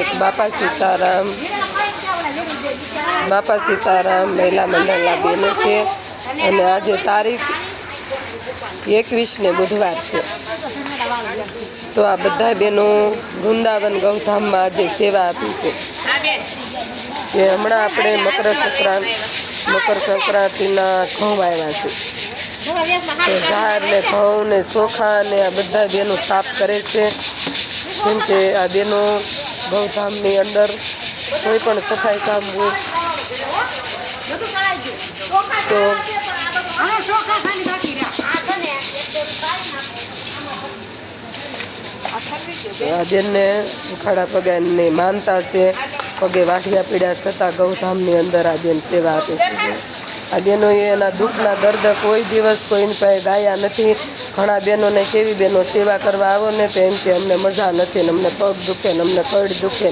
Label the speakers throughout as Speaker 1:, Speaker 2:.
Speaker 1: એક બાપા સીતારામ. બાપા સીતારામ મહિલા મંડળના બેનો છે અને આજે તારીખ એકવીસ ને બુધવાર છે. તો આ બધા બહેનો વૃંદાવન ગૌધામમાં આજે સેવા આપી છે. કે હમણાં આપણે મકર સંક્રાંત મકર સંક્રાંતિના ઘઉં આવ્યા છે. ઝાડ ને ઘઉં ને ચોખા ને આ બધા બેનો સાફ કરે છે. કેમ કે આ બેનો ગૌધામની અંદર કોઈ પણ સફાઈ કામ હોય. તો આ બેનને ઉખાડા પગાની માનતા છે. પગે વાઠિયા પીડા છતાં ગૌધામની અંદર આ બેન સેવા આપે છે. આ બેનોએ એના દુઃખના દર્દ કોઈ દિવસ કોઈની પાસે ગાયા નથી. ઘણા બહેનોને કેવી બહેનો સેવા કરવા આવો ને તો એમ કે અમને મજા નથી ને અમને પગ દુખે ને અમને કડ દુખે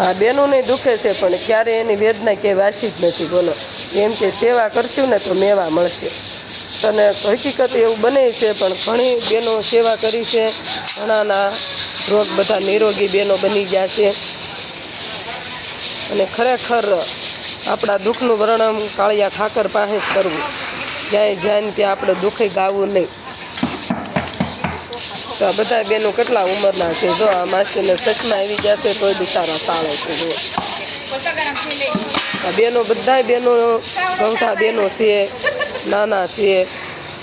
Speaker 1: આ બહેનોને દુખે છે પણ ક્યારે એની વેદના કે વાસી જ નથી, બોલો. એમ કે સેવા કરશું ને તો મેવા મળશે. અને હકીકત એવું બને છે પણ ઘણી બહેનો સેવા કરી છે. ઘણાના રોગ બધા નિરોગી બહેનો બની ગયા છે. અને ખરેખર આપણા દુઃખનું વર્ણન કાળિયા ઠાકર પાસે જ કરવું. ક્યાંય જાય ત્યાં આપણે દુઃખે ગાવું નહીં. તો આ બધા બેનો કેટલા ઉંમરના છે? જો આ માસીને ચશ્મા આવી જશે તોય બિચારા સાળે છે, જો. આ બેનો બધા બેનો, ગૌઠા બેનો છે, નાના છે.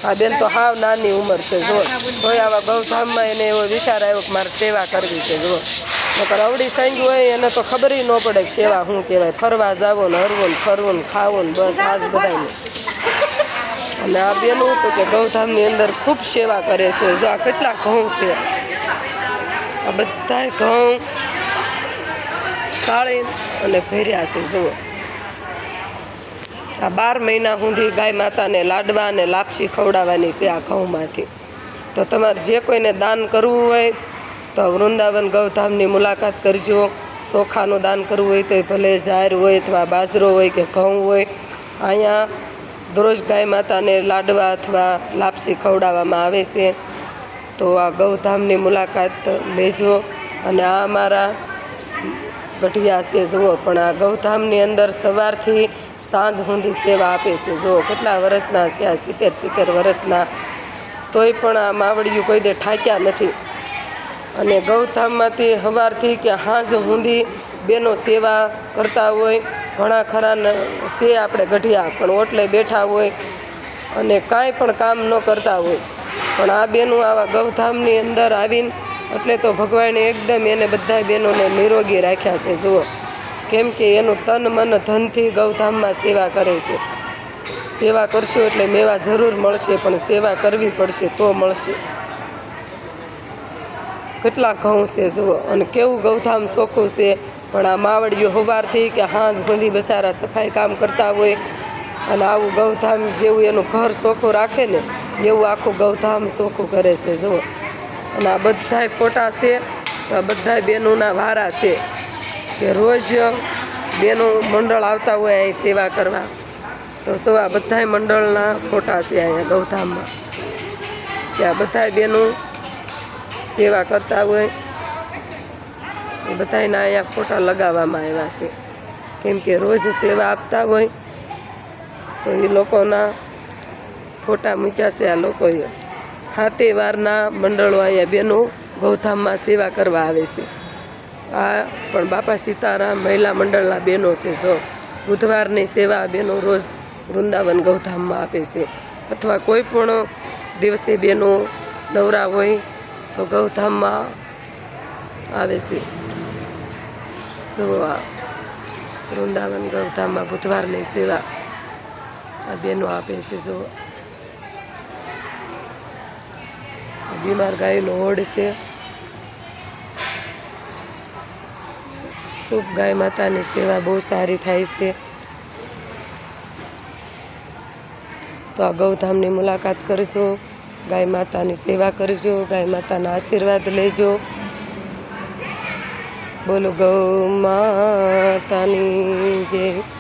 Speaker 1: આ બેન તો હાવ નાની ઉંમર છે, જો. તોય આવા ગૌધામમાં એને એવો વિચાર આવ્યો કે મારે સેવા કરવી છે, જો. નકર અવડી સાંજ હોય એને તો ખબર ન પડે કે સેવા શું કહેવાય. ફરવા જાવો ને હરવું ને ફરવું ને ખાવું ને બસ આ જ અને આ બેનું તો કે ગૌધામની અંદર ખૂબ સેવા કરે છે. જો આ કેટલા ઘઉં છે. આ બધાય ઘઉં કાળી અને ભેર્યા છે, જુઓ. આ બાર મહિના સુધી ગાય માતાને લાડવા અને લાપસી ખવડાવવાની છે આ ઘઉંમાંથી. તો તમારે જે કોઈને દાન કરવું હોય તો વૃંદાવન ગૌધામની મુલાકાત કરજો. ચોખાનું દાન કરવું હોય તો ભલે જાહેર હોય અથવા બાજરો હોય કે ઘઉં હોય. અહીંયા દરરોજ ગાય માતાને લાડવા અથવા લાપસી ખવડાવવામાં આવે છે. તો આ ગૌધામની મુલાકાત લેજો. અને આ અમારા ગઢિયા છે, જુઓ, પણ આ ગૌધામની અંદર સવારથી સાંજ સુધી સેવા આપે છે. જુઓ, કેટલા વર્ષના છે, આ સિત્તેર સિત્તેર વર્ષના તોય પણ આ માવડિયું કોઈ દે ઠાક્યા નથી. અને ગૌધામમાંથી સવારથી કે હાંજ હુંધી બેનો સેવા કરતા હોય. ઘણા ખરા સે આપણે ગઢિયા, પણ ઓટલે બેઠા હોય અને કાંઈ પણ કામ ન કરતા હોય. પણ આ બેનું આવા ગૌધામની અંદર આવીને, એટલે તો ભગવાને એકદમ એને બધા બહેનોને નિરોગી રાખ્યા છે. જુઓ, કેમ કે એનું તન, મન, ધનથી ગૌધામમાં સેવા કરે છે. સેવા કરશો એટલે મેવા જરૂર મળશે, પણ સેવા કરવી પડશે તો મળશે. કેટલા ઘઉં છે જુઓ, અને કેવું ગૌધામ ચોખ્ખું છે. પણ આ માવડીઓ સવારથી કે હાંજ સુધી બસારા સફાઈ કામ કરતા હોય અને આવું ગૌધામ જેવું એનું ઘર ચોખ્ખું રાખે ને, એવું આખું ગૌધામ ચોખ્ખું કરે છે જુઓ. અને આ બધાય ફોટા છે, તો આ બધા બહેનોના વારા છે કે રોજ બેનો મંડળ આવતા હોય અહીં સેવા કરવા. તો શું આ બધાય મંડળના ફોટા છે અહીંયા ગૌધામમાં. કે આ બધાય બેનો સેવા કરતા હોય, એ બધાયના અહીંયા ફોટા લગાવવામાં આવ્યા છે. કેમ કે રોજ સેવા આપતા હોય, તો એ લોકોના ફોટા મૂક્યા છે આ લોકોએ. હાથે વારના મંડળો અહીંયા બહેનો ગૌધામમાં સેવા કરવા આવે છે. આ પણ બાપા સીતારામ મહિલા મંડળના બહેનો છે જો. બુધવારની સેવા બહેનો રોજ વૃંદાવન ગૌધામમાં આપે છે. અથવા કોઈ પણ દિવસે બહેનો નવરા હોય તો ગૌધામમાં આવે છે. જો આ વૃંદાવન ગૌધામમાં બુધવારની સેવા આ બહેનો આપે છે જો. બીમાર ગાયનો હોડ છે. ખૂબ ગાય માતાની સેવા બહુ સારી થાય છે. તો આ ગૌધામની મુલાકાત કરજો. ગાય માતાની સેવા કરજો ગાય માતાના આશીર્વાદ લેજો. બોલો ગૌ માતાની જય.